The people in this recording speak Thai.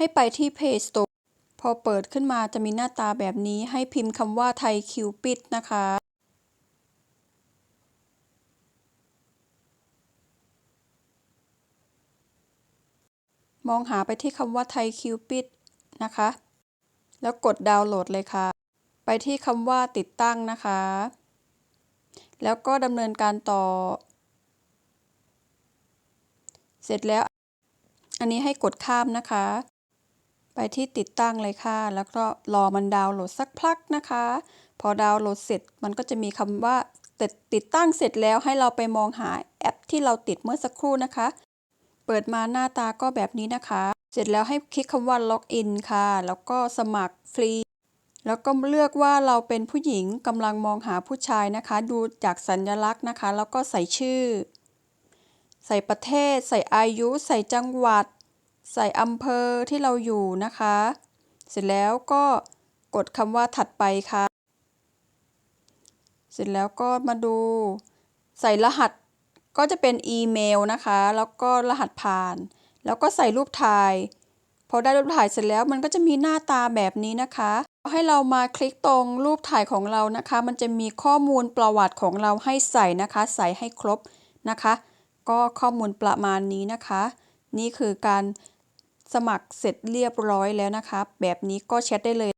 ให้ไปที่ Play Store พอเปิดขึ้นมาจะมีหน้าตาแบบนี้ให้พิมพ์คำว่าไทยคิวปิดนะคะ มองหาไปที่คำว่าไทยคิวปิดนะคะ แล้วกดดาวน์โหลดเลยค่ะ ไปที่คำว่าติดตั้งนะคะ แล้วก็ดำเนินการต่อ เสร็จแล้ว อันนี้ให้กดข้ามนะคะ ไปที่ติดตั้งเลยค่ะ แล้วก็รอมันดาวน์โหลดสักพักนะคะ พอดาวน์โหลดเสร็จมันก็จะมีคำว่าติดตั้งเสร็จแล้วให้เราไปมองหาแอปที่เราติดเมื่อสักครู่นะคะ เปิดมาหน้าตาก็แบบนี้นะคะ เสร็จแล้วให้คลิกคำว่าล็อกอินค่ะ แล้วก็สมัครฟรีแล้วก็เลือกว่าเราเป็นผู้หญิงกำลังมองหาผู้ชายนะคะ ดูจากสัญลักษณ์นะคะ แล้วก็ใส่ชื่อ ใส่ประเทศ ใส่อายุ ใส่จังหวัด ใส่อำเภอที่เราอยู่นะคะ เสร็จแล้วก็กดคำว่าถัดไปค่ะ เสร็จแล้วก็มาดู ใส่รหัสก็จะเป็นอีเมลนะคะ แล้วก็รหัสผ่าน แล้วก็ใส่รูปถ่าย พอได้รูปถ่ายเสร็จแล้วมันก็จะมีหน้าตาแบบนี้นะคะ ให้เรามาคลิกตรงรูปถ่ายของเรานะคะ มันจะมีข้อมูลประวัติของเราให้ใส่นะคะ ใส่ให้ครบนะคะ ก็ข้อมูลประมาณนี้นะคะ นี่คือการ สมัครเสร็จเรียบร้อยแล้วนะคะ แบบนี้ก็แชทได้เลย